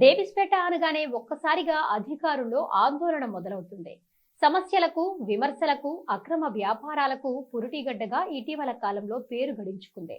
డేవిస్పేట అనగానే ఒక్కసారిగా అధికారుల్లో ఆందోళన మొదలవుతుంది. సమస్యలకు విమర్శలకు అక్రమ వ్యాపారాలకు పురుటిగడ్డగా ఇటీవల కాలంలో పేరు గడించుకుంది.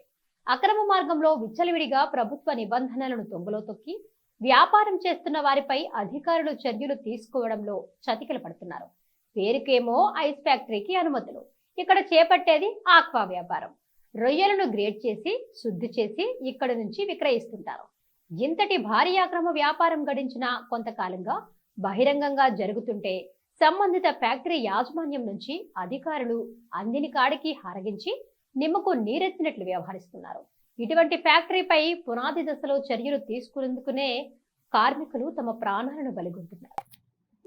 అక్రమ మార్గంలో విచ్చలవిడిగా ప్రభుత్వ నిబంధనలను తొంగలో తొక్కి వ్యాపారం చేస్తున్న వారిపై అధికారులు చర్యలు తీసుకోవడంలో చతికిలు పడుతున్నారు. పేరుకేమో ఐస్ ఫ్యాక్టరీకి అనుమతులు. ఇక్కడ చేపట్టేది ఆక్వా వ్యాపారం. రొయ్యలను గ్రేడ్ చేసి శుద్ధి చేసి ఇక్కడి నుంచి విక్రయిస్తుంటారు. ఇంతటి భారీ అక్రమ వ్యాపారం గడించిన కొంతకాలంగా బహిరంగంగా జరుగుతుంటే సంబంధిత ఫ్యాక్టరీ యాజమాన్యం నుంచి అధికారులు అందిని కాడికి హరగించి నిమ్మకు నీరెత్తినట్లు వ్యవహరిస్తున్నారు. ఇటువంటి ఫ్యాక్టరీపై పునాది దశలో చర్యలు తీసుకునేందుకునే కార్మికులు తమ ప్రాణాలను బలిగొంటున్నారు.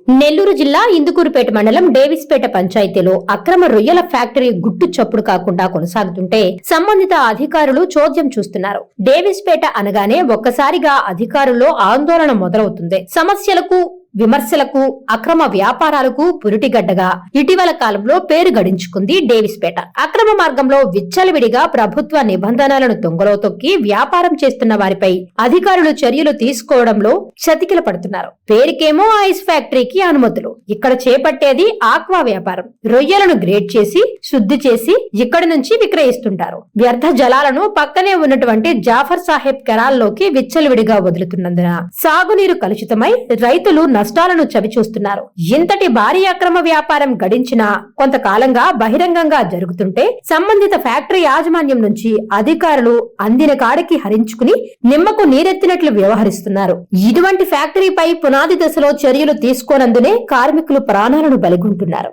నెల్లూరు జిల్లా ఇందుకూరుపేట మండలం డేవిస్పేట పంచాయతీలో అక్రమ రొయ్యల ఫ్యాక్టరీ గుట్టు చప్పుడు కాకుండా కొనసాగుతుంటే సంబంధిత అధికారులు చోద్యం చూస్తున్నారు. డేవిస్పేట అనగానే ఒక్కసారిగా అధికారుల్లో ఆందోళన మొదలవుతుంది. సమస్యలకు విమర్శలకు అక్రమ వ్యాపారాలకు పురిటిగడ్డగా. ఇటీవల కాలంలో పేరు గడించుకుంది డేవిస్పేట. అక్రమ మార్గంలో విచ్చలవిడిగా ప్రభుత్వ నిబంధనలను దొంగలో తొక్కి వ్యాపారం చేస్తున్న వారిపై అధికారులు చర్యలు తీసుకోవడంలో చతికిల పడుతున్నారు. పేరుకేమో ఐస్ ఫ్యాక్టరీకి అనుమతులు. ఇక్కడ చేపట్టేది ఆక్వా వ్యాపారం. రొయ్యలను గ్రేడ్ చేసి శుద్ధి చేసి ఇక్కడి నుంచి విక్రయిస్తుంటారు. వ్యర్థ జలాలను పక్కనే ఉన్నటువంటి జాఫర్ సాహెబ్ కెరాల్లోకి విచ్చలవిడిగా వదులుతున్నందున సాగునీరు కలుషితమై రైతులు నష్టాలను చవిచూస్తున్నారు ఇంతటి భారీ అక్రమ వ్యాపారం గడించిన కొంతకాలంగా బహిరంగంగా జరుగుతుంటే సంబంధిత ఫ్యాక్టరీ యాజమాన్యం నుంచి అధికారులు అందిన కాడికి హరించుకుని నిమ్మకు నీరెత్తినట్లు వ్యవహరిస్తున్నారు. ఇటువంటి ఫ్యాక్టరీపై పునాది దశలో చర్యలు తీసుకోనందునే కార్మికులు ప్రాణాలను బలిగొంటున్నారు.